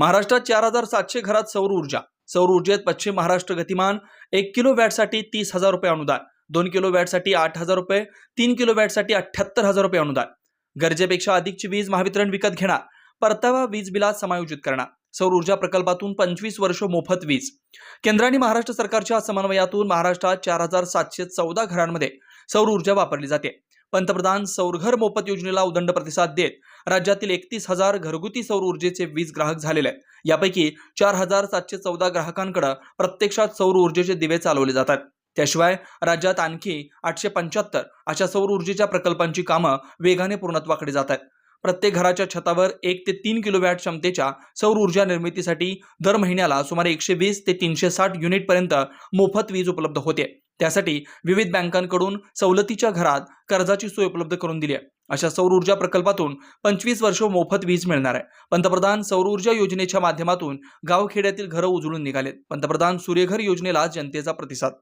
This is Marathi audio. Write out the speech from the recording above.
महाराष्ट्रात चार हजार सातशे घरात सौर ऊर्जा. सौर ऊर्जेत पश्चिम महाराष्ट्र गतिमान एक किलो वॅटसाठी तीस हजार रुपये अनुदान दोन किलो वॅटसाठी आठ हजार रुपये तीन किलो वॅटसाठी अठ्ठ्याहत्तर हजार रुपये अनुदान. गरजेपेक्षा अधिकची वीज महावितरण विकत घेणार परतावा वीज बिलात समायोजित करणार सौर ऊर्जा प्रकल्पातून पंचवीस वर्ष मोफत वीज. केंद्र आणि महाराष्ट्र सरकारच्या समन्वयातून महाराष्ट्रात चार हजार सातशे चौदा घरांमध्ये सौर ऊर्जा वापरली जाते. पंतप्रधान सौरघर मोफत योजनेला उदंड प्रतिसाद देत राज्यातील एकतीस हजार घरगुती सौर ऊर्जेचे वीज ग्राहक झालेले आहेत. यापैकी चार हजार सातशे चौदा ग्राहकांकडे प्रत्यक्षात सौर ऊर्जेचे दिवे चालवले जातात त्याशिवाय राज्यात आणखी आठशे पंच्याहत्तर अशा सौर ऊर्जेच्या प्रकल्पांची कामं वेगाने पूर्णत्वाकडे जात आहेत. प्रत्येक घराच्या छतावर एक ते तीन किलोवॅट क्षमतेच्या सौर ऊर्जा निर्मितीसाठी दर महिन्याला सुमारे एकशे वीस ते तीनशे साठ युनिटपर्यंत मोफत वीज उपलब्ध होते. त्यासाठी विविध बँकांकडून सवलतीच्या घरात कर्जाची सोय उपलब्ध करून दिली आहे. अशा सौर ऊर्जा प्रकल्पातून पंचवीस वर्ष मोफत वीज मिळणार आहे. पंतप्रधान सौर ऊर्जा योजनेच्या माध्यमातून गावखेड्यातील घरं उजळून निघालेत. पंतप्रधान सूर्यघर योजनेला जनतेचा प्रतिसाद